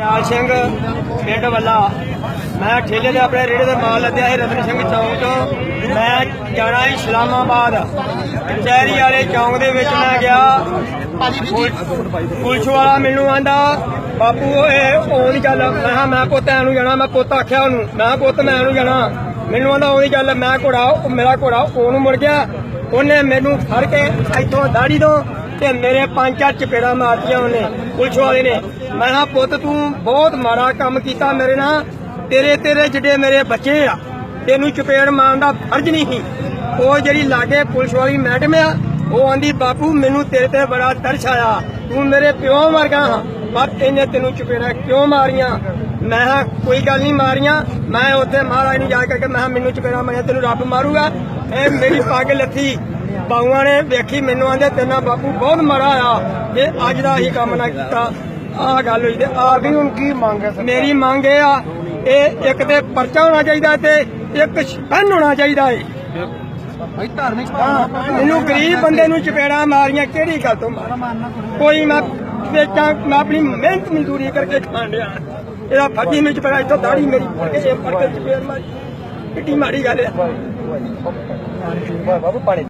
ਨਿਹਾਲ ਸਿੰਘ, ਪਿੰਡ ਵੱਲਾ। ਮੈਂ ਠੇਲੇ ਦੇ ਆਪਣੇ ਰੇੜੇ ਦੇ ਮਾਲ ਲੱਦਿਆ ਸੀ, ਰਤਨ ਸਿੰਘ ਚੌਂਕ ਤੋਂ। ਮੈਂ ਜਾਣਾ ਸੀ ਇਸਲਾਮਾਬਾਦ ਕਚਹਿਰੀ ਵਾਲੇ ਚੌਂਕ ਦੇ ਵਿੱਚ ਮੈਂ ਗਿਆ। ਪੁਲਿਸ ਵਾਲਾ ਮੈਨੂੰ ਆਂਦਾ, ਬਾਪੂ ਓਏ ਉਹ ਨਹੀਂ ਗੱਲ ਮੈਂ ਕਿਹਾ, ਮੈਂ ਪੁੱਤ ਐ ਨੂੰ ਜਾਣਾ, ਮੈਂ ਪੁੱਤ ਆਖਿਆ ਉਹਨੂੰ। ਮੈਂ ਪੁੱਤ, ਮੈਂ ਨੂੰ ਜਾਣਾ। ਮੈਨੂੰ ਆਂਦਾ ਉਹਦੀ ਗੱਲ ਮੈਂ ਘੋੜਾ, ਮੇਰਾ ਘੋੜਾ। ਉਹਨੂੰ ਮੁੜ ਗਿਆ। ਉਹਨੇ ਮੈਨੂੰ ਫੜ ਕੇ ਇੱਥੋਂ ਦਾੜੀ ਤੋਂ ਤੇ ਮੇਰੇ ਪੰਜ ਚਾਰ ਚਪੇੜਾ ਮਾਰਤੀਆਂ ਉਹਨੇ, ਪੁਲਿਸ ਵਾਲੇ ਨੇ। ਮੈਂ ਕਿਹਾ, ਪੁੱਤ ਤੂੰ ਬਹੁਤ ਮਾੜਾ ਕੰਮ ਕੀਤਾ ਮੇਰੇ ਨਾਲ। ਤੇਰੇ ਤੇਰੇ ਜਿਹੜੇ ਮੇਰੇ ਬੱਚੇ ਆ, ਤੈਨੂੰ ਚਪੇੜ ਮਾਰਨ ਦਾ ਫਰਜ਼ ਨਹੀਂ ਸੀ। ਉਹ ਜਿਹੜੀ ਲਾਗੇ ਪੁਲਿਸ ਵਾਲੀ ਮੈਡਮ ਆ, ਉਹ ਆਂਦੀ, ਬਾਪੂ, ਮੈਨੂੰ ਤੇਰੇ ਤੇ ਬੜਾ ਤਰਸ ਆਇਆ। ਤੂੰ ਮੇਰੇ ਪਿਓ ਵਰਗਾ ਹਾਂ। ਬਸ ਇਹਨੇ ਤੈਨੂੰ ਚਪੇੜਾ ਕਿਉਂ ਮਾਰੀਆਂ? ਮੈਂ ਕਿਹਾ, ਕੋਈ ਗੱਲ ਨਹੀਂ ਮਾਰੀਆਂ। ਮੈਂ ਉੱਥੇ ਮਹਾਰਾਜ ਨੂੰ ਜਾ ਕੇ ਮੈਂ ਕਿਹਾ, ਮੈਨੂੰ ਚਪੇੜਾ ਮਾਰਿਆ, ਤੈਨੂੰ ਰੱਬ ਮਾਰੂਗਾ। ਇਹ ਮੇਰੀ ਪੱਗ ਲੱਥੀ। ਬਾਊਆਂ ਨੇ ਵੇਖੀ ਮੈਨੂੰ ਆਂਦੇ ਤੇਨਾ ਬਾਪੂ ਬਹੁਤ ਮਾੜਾ ਆ ਜੇ ਅੱਜ ਦਾ ਹੀ ਕੰਮ ਨਾ ਕੀਤਾ ਆਹ ਗੱਲ ਹੋਈ ਤੇ ਆ ਵੀ ਹੁਣ ਕੀ ਮੰਗ ਹੈ ਮੇਰੀ ਮੰਗ ਇਹ ਆ ਇਹ ਇੱਕ ਤੇ ਪਰਚਾ ਹੋਣਾ ਚਾਹੀਦਾ ਤੇ ਇੱਕ ਸਪੈਨ ਹੋਣਾ ਚਾਹੀਦਾ ਏ ਭਾਈ ਧਾਰਮਿਕ ਮੈਨੂੰ ਗਰੀਬ ਬੰਦੇ ਨੂੰ ਚਪੇੜਾ ਮਾਰੀਆਂ ਕਿਹੜੀ ਗੱਲ ਤੋਂ? ਕੋਈ ਮੈਂ ਵੇਚਾਂ ਮੈਂ ਆਪਣੀ ਮਿਹਨਤ ਮਜ਼ਦੂਰੀ ਕਰਕੇ ਖਾਣ ਡਿਆ ਇਹਦਾ ਫੱਟੀ ਵਿੱਚ ਪੜਾ ਇੱਥੋਂ ਦਾੜੀ ਮੇਰੀ ਫੜ ਕੇ ਜੇ ਫੜ ਕੇ ਚਪੇੜ ਮਾਰੀ ਕਿੱਡੀ ਮਾੜੀ ਗੱਲ ਹੈ ਬਾਬੂ ਪਾਣੀ